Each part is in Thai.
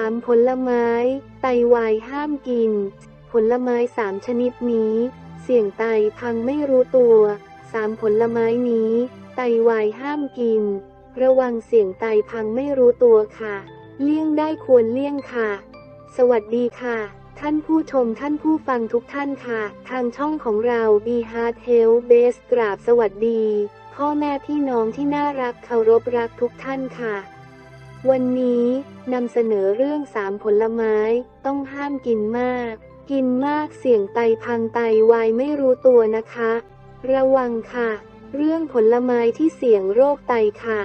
3. ผลไม้ ไตวายห้ามกิน ผลไม้ 3 ชนิดนี้ เสี่ยงไตพังไม่รู้ตัว 3 ผลไม้นี้ ไตวายห้ามกิน ระวังเสี่ยงไตพังไม่รู้ตัวค่ะ เลี่ยงได้ควรเลี่ยงค่ะ สวัสดีค่ะ ท่านผู้ชมท่านผู้ฟังทุกท่านค่ะ ทางช่องของเรา b Heart Health Base กราบสวัสดี พ่อแม่พี่น้องที่น่ารักเคารพรักทุกท่านค่ะ วันนี้นำเสนอเรื่องสามผลไม้ต้องห้ามกินมาก กินมากเสี่ยงไตพังไตวายไม่รู้ตัวนะคะ ระวังค่ะ เรื่องผลไม้ที่เสี่ยงโรคไตค่ะ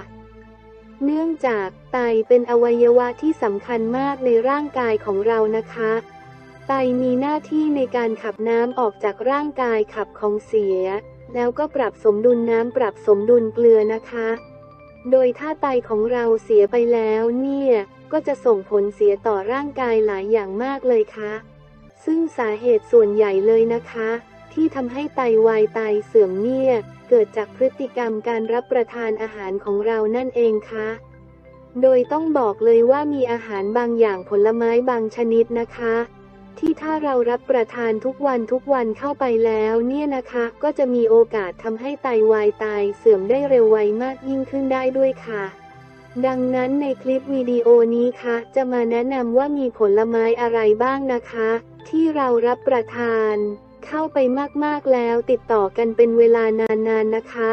เนื่องจากไตเป็นอวัยวะที่สำคัญมากในร่างกายของเรานะคะ ไตมีหน้าที่ในการขับน้ำออกจากร่างกายขับของเสีย แล้วก็ปรับสมดุลน้ำปรับสมดุลเกลือนะคะ โดยถ้าไตของเราเสียไปแล้วเนี่ย ก็จะส่งผลเสียต่อร่างกายหลายอย่างมากเลยค่ะ ซึ่งสาเหตุส่วนใหญ่เลยนะคะ ที่ทำให้ไตวายไตเสื่อมเนี่ย เกิดจากพฤติกรรมการรับประทานอาหารของเรานั่นเองค่ะ โดยต้องบอกเลยว่ามีอาหารบางอย่างผลไม้บางชนิดนะคะ ที่ถ้าเรารับประทานทุกวันทุกวันเข้าไปแล้วเนี่ยนะคะ ก็จะมีโอกาสทำให้ไตวายไตเสื่อมได้เร็วไวมากยิ่งขึ้นได้ด้วยค่ะ ดังนั้นในคลิปวิดีโอนี้ค่ะจะมาแนะนำว่ามีผลไม้อะไรบ้างนะคะ ที่เรารับประทาน เข้าไปมากๆแล้วติดต่อกันเป็นเวลานานๆนะคะ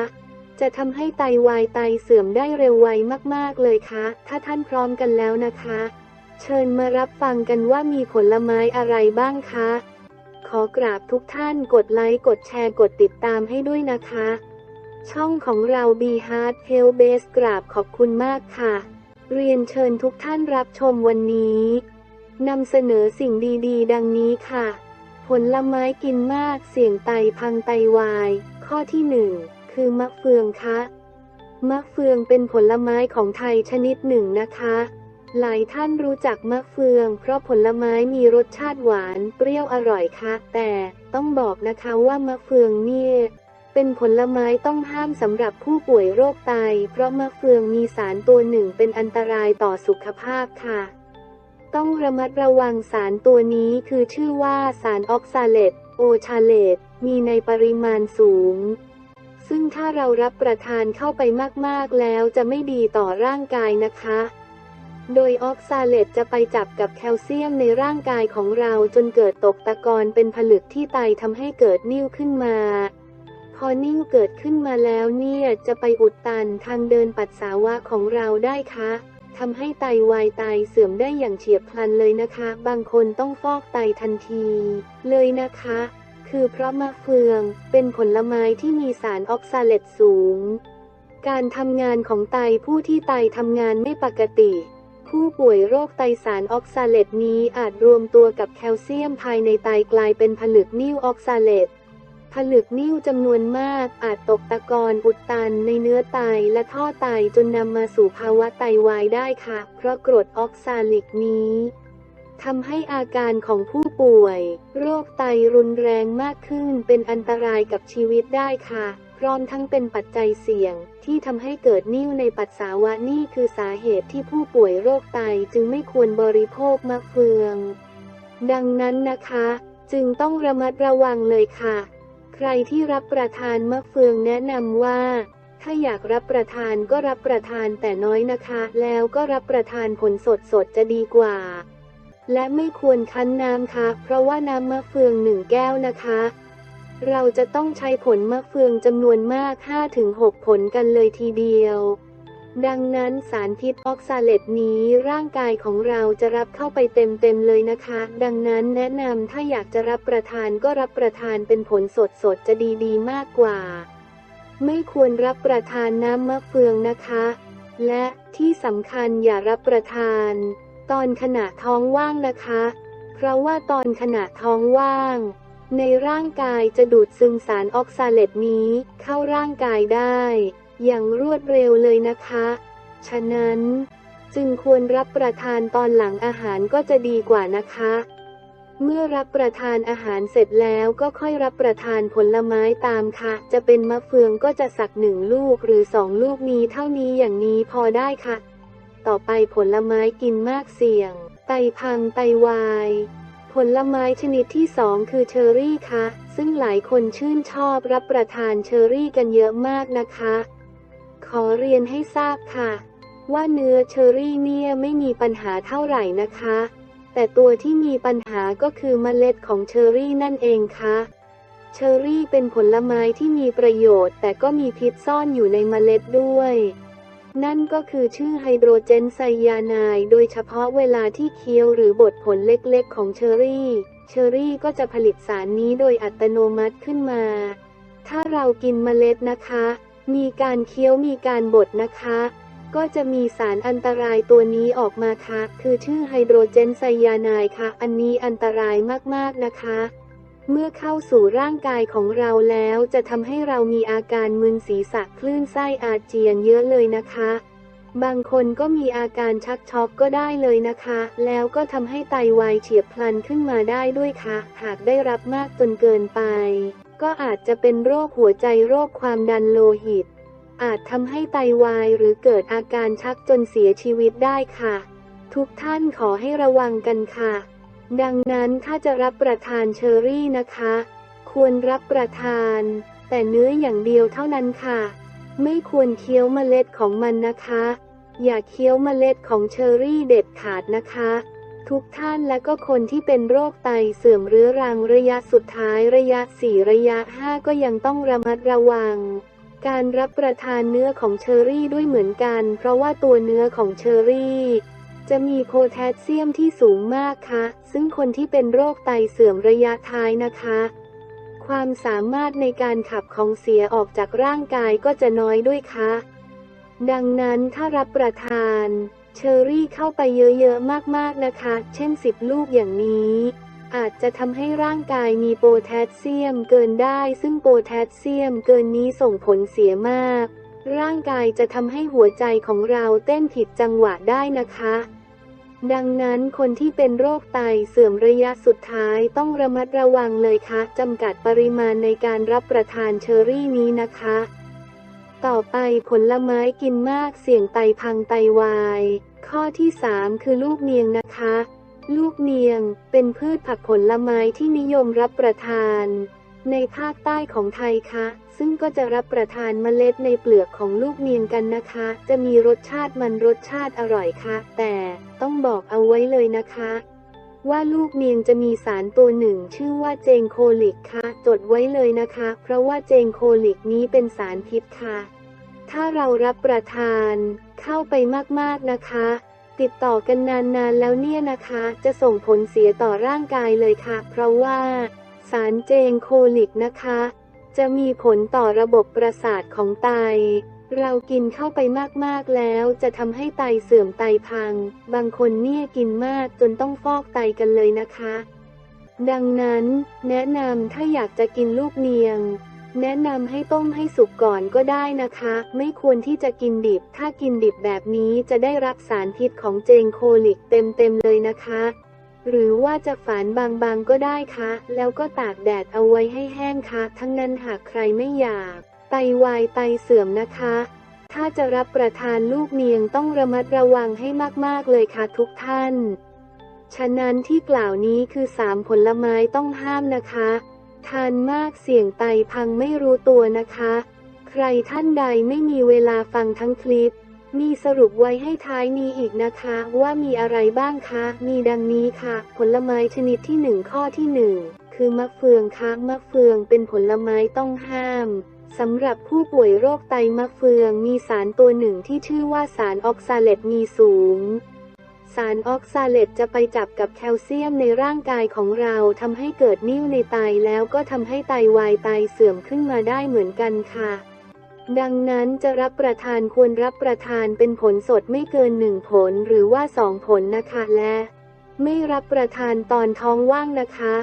จะทำให้ไตวายไตเสื่อมได้เร็วไวมากๆเลยค่ะ ถ้าท่านพร้อมกันแล้วนะคะ เชิญมารับฟังกันว่ามีผลไม้อะไรบ้างคะ ขอกราบทุกท่านกดไลค์ กดแชร์ กดติดตามให้ด้วยนะคะ ช่องของเรา b Heart Health Base กราบขอบคุณมากค่ะ เรียนเชิญทุกท่านรับชมวันนี้นำเสนอสิ่งดี ๆ ดังนี้ค่ะ ผลไม้กินมากเสี่ยงไตพังไตวาย ข้อที่หนึ่งคือมะเฟืองคะ มะเฟืองเป็นผลไม้ของไทยชนิดหนึ่งนะคะ หลายท่านรู้จักมะเฟือง เพราะผลไม้มีรสชาติหวานเปรี้ยวอร่อยค่ะ แต่ต้องบอกนะคะว่ามะเฟืองเนี่ยเป็นผลไม้ต้องห้ามสำหรับผู้ป่วยโรคไต เพราะมะเฟืองมีสารตัวหนึ่งเป็นอันตรายต่อสุขภาพค่ะ ต้องระมัดระวังสารตัวนี้คือชื่อว่าสารออกซาเลตโอชาเลตมีในปริมาณสูง ซึ่งถ้าเรารับประทานเข้าไปมากๆแล้วจะไม่ดีต่อร่างกายนะคะ โดยออกซาเลตจะไปจับกับแคลเซียมในร่างกายของเราจนเกิดตกตะกอนเป็นผลึกที่ไตทำให้เกิดนิ่วขึ้นมา พอนิ่วเกิดขึ้นมาแล้วเนี่ยจะไปอุดตันทางเดินปัสสาวะของเราได้คะทำให้ไตวายไตเสื่อมได้อย่างเฉียบพลันเลยนะคะ บางคนต้องฟอกไตทันทีเลยนะคะ คือเพราะมะเฟืองเป็นผลไม้ที่มีสารออกซาเลตสูง การทำงานของไตผู้ที่ไตทำงานไม่ปกติ ผู้ป่วยโรคไตสารออกซาเลตนี้อาจรวมตัวกับแคลเซียมภายในไตกลายเป็นผลึกนิ่วออกซาเลตผลึกนิ่วจำนวนมากอาจตกตะกอนอุดตันในเนื้อไตและท่อไตจนนำมาสู่ภาวะไตวายได้ค่ะ เพราะกรดออกซาลิกนี้ทำให้อาการของผู้ป่วย โรคไตรุนแรงมากขึ้นเป็นอันตรายกับชีวิตได้ค่ะ พร้อมทั้งเป็นปัจจัยเสี่ยง ที่ทำให้เกิดนิ่วในปัสสาวะนี่คือสาเหตุที่ผู้ป่วยโรคไตจึงไม่ควรบริโภคมะเฟือง ดังนั้นนะคะ จึงต้องระมัดระวังเลยค่ะ ใครที่รับประทานมะเฟืองแนะนำว่า ถ้าอยากรับประทานก็รับประทานแต่น้อยนะคะ แล้วก็รับประทานผลสดสดจะดีกว่า และไม่ควรคั้นน้ำค่ะ เพราะว่าน้ำมะเฟืองหนึ่งแก้วนะคะ เราจะต้องใช้ผลมะเฟืองจำนวนมาก 5-6 ผลกันเลยทีเดียว ดังนั้นสารพิษออกซาเลตนี้ร่างกายของเราจะรับเข้าไปเต็มๆเลยนะคะ ดังนั้นแนะนำถ้าอยากจะรับประทานก็รับประทานเป็นผลสดๆ จะดีๆ มากกว่า ไม่ควรรับประทานน้ำมะเฟืองนะคะ และที่สำคัญอย่ารับประทาน ตอนขณะท้องว่างนะคะ เพราะว่าตอนขณะท้องว่าง ในร่างกายจะดูดซึมสารออกซาเลตนี้เข้าร่างกายได้ อย่างรวดเร็วเลยนะคะ ฉะนั้น จึงควรรับประทานตอนหลังอาหารก็จะดีกว่านะคะ เมื่อรับประทานอาหารเสร็จแล้วก็ค่อยรับประทานผลไม้ตามค่ะ จะเป็นมะเฟืองก็จะสักหนึ่งลูกหรือสองลูกนี้เท่านี้อย่างนี้พอได้ค่ะ ต่อไปผลไม้กินมากเสี่ยง ไตพังไตวาย ผลไม้ชนิดที่สองคือเชอร์รี่ค่ะซึ่งหลายคนชื่นชอบรับประทานเชอร์รี่กันเยอะมากนะคะ ขอเรียนให้ทราบค่ะ ว่าเนื้อเชอร์รี่เนี่ยไม่มีปัญหาเท่าไหร่นะคะ แต่ตัวที่มีปัญหาก็คือเมล็ดของเชอร์รี่นั่นเองค่ะเชอร์รี่เป็นผลไม้ที่มีประโยชน์ แต่ก็มีพิษซ่อนอยู่ในเมล็ดด้วย นั่นก็คือชื่อไฮโดรเจนไซยาไนด์โดยเฉพาะเวลาที่เคี้ยวหรือบดผลเล็กๆ ของเชอร์รี่ เชอร์รี่ก็จะผลิตสารนี้โดยอัตโนมัติขึ้นมา ถ้าเรากินเมล็ดนะคะ มีการเคี้ยวมีการบดนะคะ ก็จะมีสารอันตรายตัวนี้ออกมาค่ะ คือชื่อไฮโดรเจนไซยาไนด์ค่ะ อันนี้อันตรายมากๆนะคะ เมื่อเข้าสู่ร่างกายของเราแล้วจะทำให้เรามีอาการมึนศีรษะคลื่นไส้อาเจียนเยอะเลยนะคะ บางคนก็มีอาการชักช็อกก็ได้เลยนะคะ แล้วก็ทำให้ไตวายเฉียบพลันขึ้นมาได้ด้วยค่ะ หากได้รับมากจนเกินไป ก็อาจจะเป็นโรคหัวใจโรคความดันโลหิต อาจทำให้ไตวายหรือเกิดอาการชักจนเสียชีวิตได้ค่ะ ทุกท่านขอให้ระวังกันค่ะ ดังนั้นถ้าจะรับประทานเชอร์รี่นะคะ ควรรับประทาน แต่เนื้ออย่างเดียวเท่านั้นค่ะ ไม่ควรเคี้ยวเมล็ดของมันนะคะ อย่าเคี้ยวเมล็ดของเชอร์รี่เด็ดขาดนะคะ ทุกท่านและก็คนที่เป็นโรคไตเสื่อมเรื้อรังระยะสุดท้ายระยะ 4 ระยะ 5 ก็ยังต้องระมัดระวัง การรับประทานเนื้อของเชอร์รี่ด้วยเหมือนกัน เพราะว่าตัวเนื้อของเชอร์รี่ จะมีโพแทสเซียมที่สูงมากค่ะ ซึ่งคนที่เป็นโรคไตเสื่อมระยะท้ายนะคะ ความสามารถในการขับของเสียออกจากร่างกายก็จะน้อยด้วยค่ะ ดังนั้นถ้ารับประทาน เชอร์รี่เข้าไปเยอะๆมากๆนะคะ เช่น 10 ลูกอย่างนี้ อาจจะทำให้ร่างกายมีโพแทสเซียมเกินได้ ซึ่งโพแทสเซียมเกินนี้ส่งผลเสียมาก ร่างกายจะทำให้หัวใจของเราเต้นผิดจังหวะได้นะคะ ดังนั้นคนที่เป็นโรคไตเสื่อมระยะสุดท้ายต้องระมัดระวังเลยค่ะจำกัดปริมาณในการรับประทานเชอร์รี่นี้นะคะ ต่อไปผลไม้กินมากเสี่ยงไตพังไตวาย ข้อที่ 3 คือลูกเนียงนะคะ ลูกเนียงเป็นพืชผักผลไม้ที่นิยมรับประทาน ในภาคใต้ของไทยค่ะซึ่งก็จะรับประทานเมล็ดในเปลือกของลูกเนียงกันนะคะ จะมีรสชาติมันรสชาติอร่อยค่ะ แต่ต้องบอกเอาไว้เลยนะคะ ว่าลูกเนียงจะมีสารตัวหนึ่งชื่อว่าเจงโคลิกค่ะ จดไว้เลยนะคะ เพราะว่าเจงโคลิกนี้เป็นสารพิษค่ะ ถ้าเรารับประทานเข้าไปมากๆนะคะติดต่อกันนานๆแล้วเนี่ยนะคะ จะส่งผลเสียต่อร่างกายเลยค่ะ เพราะว่า สารเจงโคลิกนะคะ จะมีผลต่อระบบประสาทของไต เรากินเข้าไปมากๆแล้วจะทำให้ไตเสื่อมไตพัง บางคนเนี่ยกินมากจนต้องฟอกไตกันเลยนะคะ ดังนั้นแนะนำถ้าอยากจะกินลูกเนียง แนะนำให้ต้มให้สุกก่อนก็ได้นะคะ ไม่ควรที่จะกินดิบ ถ้ากินดิบแบบนี้จะได้รับสารพิษของเจงโคลิกเต็มๆเลยนะคะ หรือว่าจะฝานบางๆก็ได้คะ แล้วก็ตากแดดเอาไว้ให้แห้งคะ ทั้งนั้นหากใครไม่อยาก ไตวายไตเสื่อมนะคะ ถ้าจะรับประทานลูกเนียงต้องระมัดระวังให้มากๆเลยค่ะทุกท่าน ฉะนั้นที่กล่าวนี้คือสามผลไม้ต้องห้ามนะคะ ทานมากเสี่ยงไตพังไม่รู้ตัวนะคะ ใครท่านใดไม่มีเวลาฟังทั้งคลิป มีสรุปไว้ให้ท้ายนี้อีกนะคะ ว่ามีอะไรบ้างคะ มีดังนี้ค่ะ ผลไม้ชนิดที่หนึ่งข้อที่หนึ่งคือมะเฟืองค่ะมะเฟืองเป็นผลไม้ต้องห้ามสำหรับผู้ป่วยโรคไตมะเฟืองมีสารตัวหนึ่งที่ชื่อว่าสารออกซาเลตมีสูง สารออกซาเลตจะไปจับกับแคลเซียมในร่างกายของเราทำให้เกิดนิ่วในไตแล้วก็ทำให้ไตวายไตเสื่อมขึ้นมาได้เหมือนกันค่ะ ดังนั้นจะรับประทานควรรับประทานเป็นผลสดไม่เกินหนึ่งผลหรือว่าสองผลนะคะและ ไม่รับประทานตอนท้องว่างนะคะ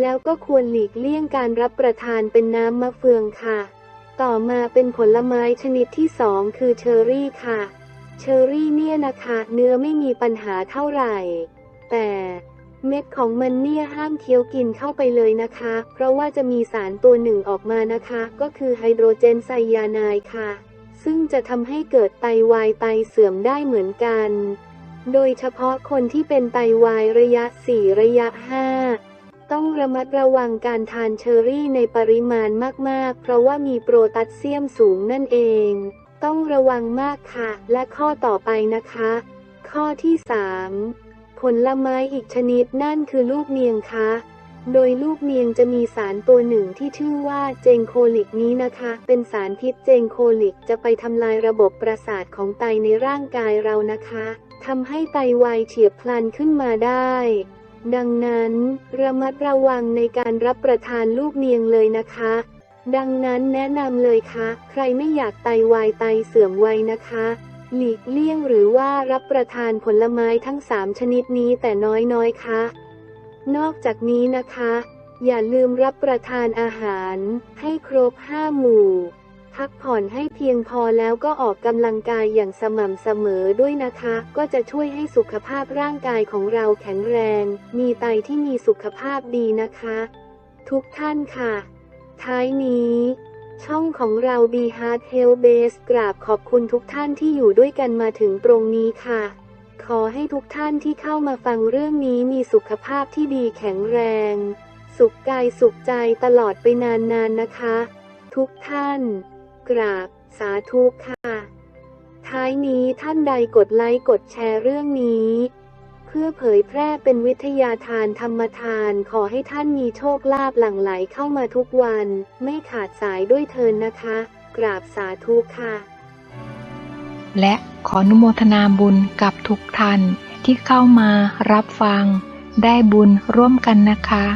แล้วก็ควรหลีกเลี่ยงการรับประทานเป็นน้ำมะเฟืองค่ะ ต่อมาเป็นผลไม้ชนิดที่สองคือเชอร์รี่ค่ะ เชอร์รี่เนี่ยนะคะ เนื้อไม่มีปัญหาเท่าไหร่ แต่ เม็ดของมันเนี่ยห้ามเคี้ยวกินเข้าไปเลยนะคะ เพราะว่าจะมีสารตัวหนึ่งออกมานะคะ ก็คือไฮโดรเจนไซยาไนด์ค่ะ ซึ่งจะทำให้เกิดไตวายไตเสื่อมได้เหมือนกัน โดยเฉพาะคนที่เป็นไตวายระยะ 4 ระยะ 5 ต้องระมัดระวังการทานเชอร์รี่ในปริมาณมากๆ เพราะว่ามีโปรตัสเซียมสูงนั่นเอง ต้องระวังมากค่ะ และข้อต่อไปนะคะ ข้อที่ 3 ผลไม้อีกชนิดนั่นคือลูกเนียงคะ โดยลูกเนียงจะมีสารตัวหนึ่งที่ชื่อว่าเจงโคลิกนี้นะคะ เป็นสารพิษเจงโคลิกจะไปทำลายระบบประสาทของไตในร่างกายเรานะคะทำให้ไตวายเฉียบพลันขึ้นมาได้ ดังนั้นระมัดระวังในการรับประทานลูกเนียงเลยนะคะ ดังนั้นแนะนำเลยค่ะ ใครไม่อยากไตวายไตเสื่อมไวนะคะ หลีกเลี่ยงหรือว่ารับประทานผลไม้ทั้ง 3 ชนิดนี้แต่น้อยๆค่ะนอกจากนี้นะคะ อย่าลืมรับประทานอาหาร ให้ครบห้าหมู่ พักผ่อนให้เพียงพอแล้วก็ออกกำลังกายอย่างสม่ำเสมอด้วยนะคะ ก็จะช่วยให้สุขภาพร่างกายของเราแข็งแรง มีไตที่มีสุขภาพดีนะคะ ทุกท่านค่ะ ท้ายนี้ ช่องของเรา Be Heart Health Base กราบขอบคุณทุกท่านที่อยู่ด้วยกันมาถึงตรงนี้ค่ะ ขอให้ทุกท่านที่เข้ามาฟังเรื่องนี้มีสุขภาพที่ดีแข็งแรง สุขกายสุขใจตลอดไปนานๆนนะคะ ทุกท่าน กราบสาธุค่ะ ท้ายนี้ท่านใดกดไลค์กดแชร์เรื่องนี้ พื่อเผยแพร่เป็นวิทยาทานธรรมทาน ขอให้ท่านมีโชคลาภหลั่งไหลเข้ามาทุกวัน ไม่ขาดสายด้วยเทินนะคะ กราบสาธุค่ะ และขออนุโมทนาบุญกับทุกท่านที่เข้ามารับฟัง ได้บุญร่วมกันนะคะ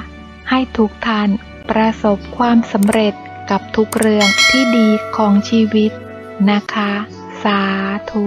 ให้ทุกท่านประสบความสำเร็จกับทุกเรื่องที่ดีของชีวิตนะคะ สาธุ